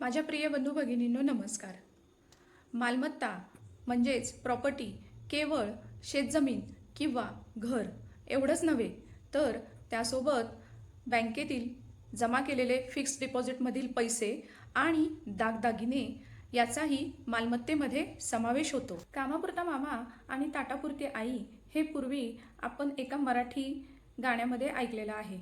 माझ्या प्रिय बंधू भगिनींनो नमस्कार. मालमत्ता म्हणजेच प्रॉपर्टी केवळ शेतजमीन किंवा घर एवढंच नव्हे तर त्यासोबत बँकेतील जमा केलेले फिक्स डिपॉझिटमधील पैसे आणि दागदागिने याचाही मालमत्तेमध्ये समावेश होतो. कामापुरता मामा आणि ताटापुरती आई हे पूर्वी आपण एका मराठी गाण्यामध्ये ऐकलेलं आहे.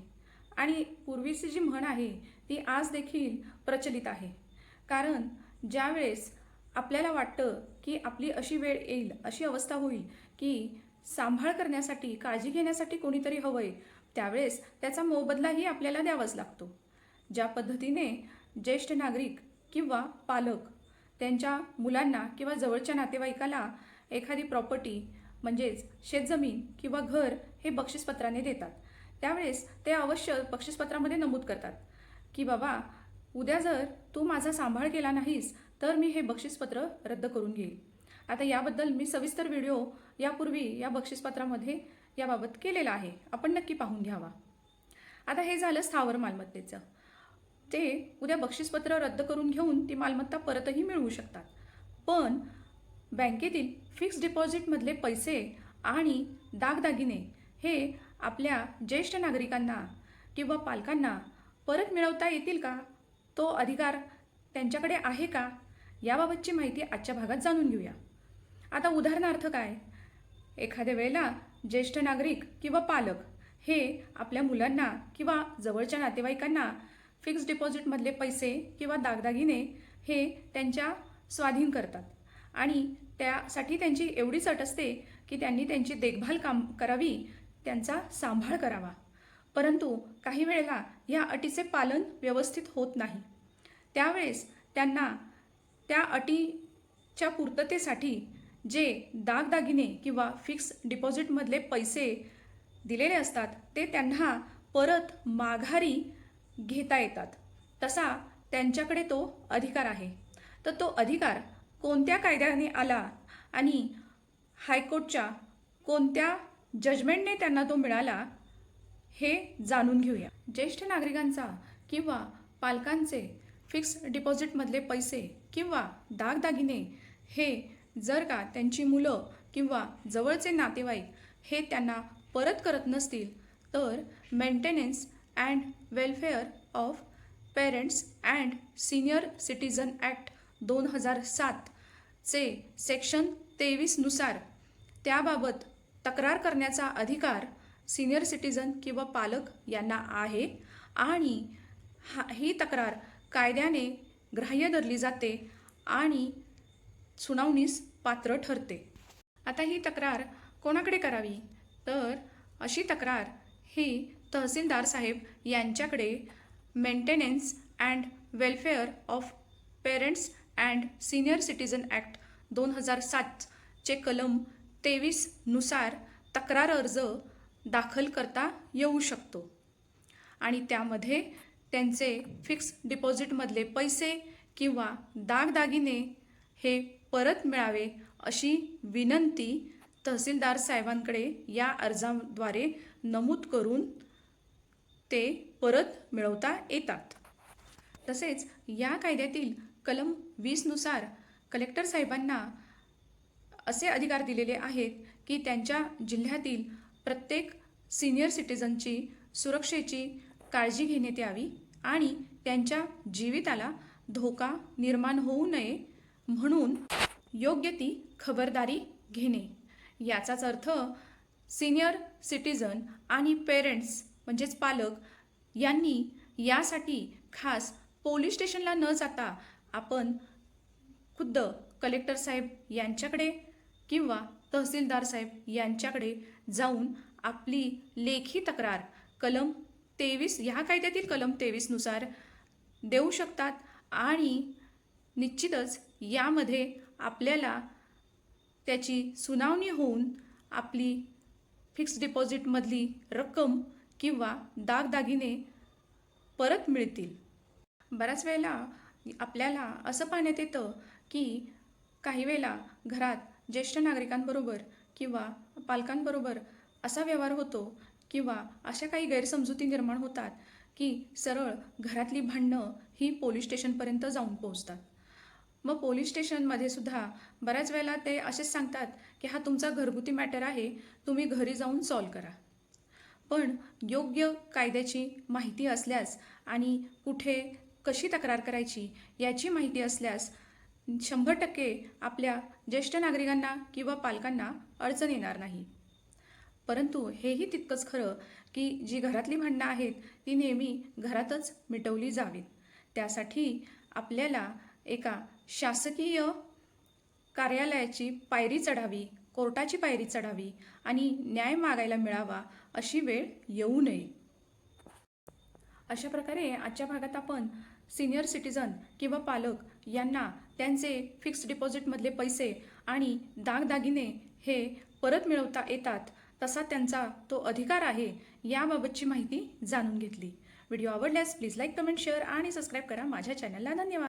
आणि पूर्वीची जी म्हण आहे ती आज देखील प्रचलित आहे. कारण ज्यावेळेस आपल्याला वाटतं की आपली अशी वेळ येईल अशी अवस्था होईल की सांभाळ करण्यासाठी काळजी घेण्यासाठी कोणीतरी हवं आहे त्यावेळेस त्याचा मोबदलाही आपल्याला द्यावाच लागतो. ज्या पद्धतीने ज्येष्ठ नागरिक किंवा पालक त्यांच्या मुलांना किंवा जवळच्या नातेवाईकाला एखादी प्रॉपर्टी म्हणजेच शेतजमीन किंवा घर हे बक्षीसपत्राने देतात त्यावेळेस ते अवश्य बक्षीसपत्रामध्ये नमूद करतात. की बाबा उद्या जर तू माझा सांभाळ केला नाहीस तर मी हे बक्षीसपत्र रद्द करून घेईल. आता याबद्दल मी सविस्तर व्हिडिओ यापूर्वी या बक्षीसपत्रामध्ये याबाबत केलेला आहे. आपण नक्की पाहून घ्यावा. आता हे झालं स्थावर मालमत्तेचं. ते उद्या बक्षीसपत्र रद्द करून घेऊन ती मालमत्ता परतही मिळवू शकतात. पण बँकेतील फिक्स्ड डिपॉझिटमधले पैसे आणि दागदागिने हे आपल्या ज्येष्ठ नागरिकांना किंवा पालकांना परत मिळवता येतील का? तो अधिकार त्यांच्याकडे आहे का? याबाबतची माहिती आजच्या भागात जाणून घेऊया. आता उदाहरणार्थ काय? एखाद्या वेळेला ज्येष्ठ नागरिक किंवा पालक हे आपल्या मुलांना किंवा जवळच्या नातेवाईकांना फिक्स डिपॉझिटमधले पैसे किंवा दागदागिने हे त्यांच्या स्वाधीन करतात आणि त्यासाठी त्यांची एवढीच अट असते की त्यांनी त्यांची देखभाल काम करावी त्यांचा सांभाळ करावा. परंतु काही वेळेला या अटीचे पालन व्यवस्थित होत नाही. त्यावेळेस त्यांना त्या अटीच्या पूर्ततेसाठी जे दागदागिने किंवा फिक्स डिपॉझिटमधले पैसे दिलेले असतात ते त्यांना परत माघारी घेता येतात. तसा त्यांच्याकडे तो अधिकार आहे. तर तो अधिकार कोणत्या कायद्याने आला आणि हायकोर्टच्या कोणत्या जजमेंटने त्यांना तो मिळाला हे जाणून घेऊया. ज्येष्ठ नागरिकांचा किंवा पालकांचे फिक्स डिपॉझिटमधले पैसे किंवा दागदागिने हे जर का त्यांची मुलं किंवा जवळचे नातेवाईक हे त्यांना परत करत नसतील तर Maintenance and Welfare of Parents and Senior Citizen Act दोन हजार सातचे सेक्शन तेवीसनुसार त्याबाबत तक्रार करण्याचा अधिकार सिनियर सिटीजन किंवा पालक यांना आहे आणि हा ही तक्रार कायद्याने ग्राह्य धरली जाते आणि सुनावणीस पात्र ठरते. आता ही तक्रार कोणाकडे करावी? तर अशी तक्रार ही तहसीलदार साहेब यांच्याकडे Maintenance and Welfare of Parents and Senior Citizen Act दोन हजार सातचे कलम तेवीसनुसार तक्रार अर्ज दाखल करता येऊ शकतो. आणि त्यामध्ये त्यांचे फिक्स डिपॉझिटमधले पैसे किंवा दागदागिने हे परत मिळावे अशी विनंती तहसीलदार साहेबांकडे या अर्जाद्वारे नमूद करून ते परत मिळवता येतात. तसेच या कायद्यातील कलम वीसनुसार कलेक्टर साहेबांना असे अधिकार दिलेले आहेत की त्यांच्या जिल्ह्यातील प्रत्येक सिनियर सिटीजनची सुरक्षेची काळजी घेण्यात यावी आणि त्यांच्या जीविताला धोका निर्माण होऊ नये म्हणून योग्य ती खबरदारी घेणे. याचाच अर्थ सिनियर सिटीजन आणि पेरेंट्स म्हणजेच पालक यांनी यासाठी खास पोलीस स्टेशनला न जाता आपण खुद्द कलेक्टर साहेब यांच्याकडे किंवा तहसीलदार साहेब यांच्याकडे जाऊन आपली लेखी तक्रार कलम तेवीस ह्या कायद्यातील कलम तेवीसनुसार देऊ शकतात आणि निश्चितच यामध्ये आपल्याला त्याची सुनावणी होऊन आपली फिक्स डिपॉझिटमधली रक्कम किंवा दागदागिने परत मिळतील. बऱ्याच वेळेला आपल्याला असं पाहण्यात येतं की काही वेळेला घरात ज्येष्ठ नागरिकांबरोबर किंवा पालकांबरोबर असा व्यवहार होतो किंवा अशा काही गैरसमजुती निर्माण होतात की सरळ घरातली भांडणं ही पोलीस स्टेशनपर्यंत जाऊन पोहोचतात. मग पोलीस स्टेशनमध्ये सुद्धा बऱ्याच वेळेला ते असेच सांगतात की हा तुमचा घरगुती मॅटर आहे तुम्ही घरी जाऊन सॉल्व करा. पण योग्य कायद्याची माहिती असल्यास आणि कुठे कशी तक्रार करायची याची माहिती असल्यास शंभर टक्के आपल्या ज्येष्ठ नागरिकांना किंवा पालकांना अडचण येणार नाही. परंतु हेही तितकंच खरं की जी घरातली भांडणं आहेत ती नेहमी घरातच मिटवली जावीत. त्यासाठी आपल्याला एका शासकीय कार्यालयाची पायरी चढावी कोर्टाची पायरी चढावी आणि न्याय मागायला मिळावा अशी वेळ येऊ नये. अशा प्रकारे आजच्या भागात आपण सिनियर सिटीजन किंवा पालक यांना त्यांचे फिक्स डिपॉझिटमधले पैसे आणि दागदागिने हे परत मिळवता येतात तसा त्यांचा तो अधिकार आहे याबाबतची माहिती जाणून घेतली. व्हिडिओ आवडल्यास प्लीज लाईक कमेंट शेअर आणि सबस्क्राईब करा. माझ्या चॅनलला धन्यवाद.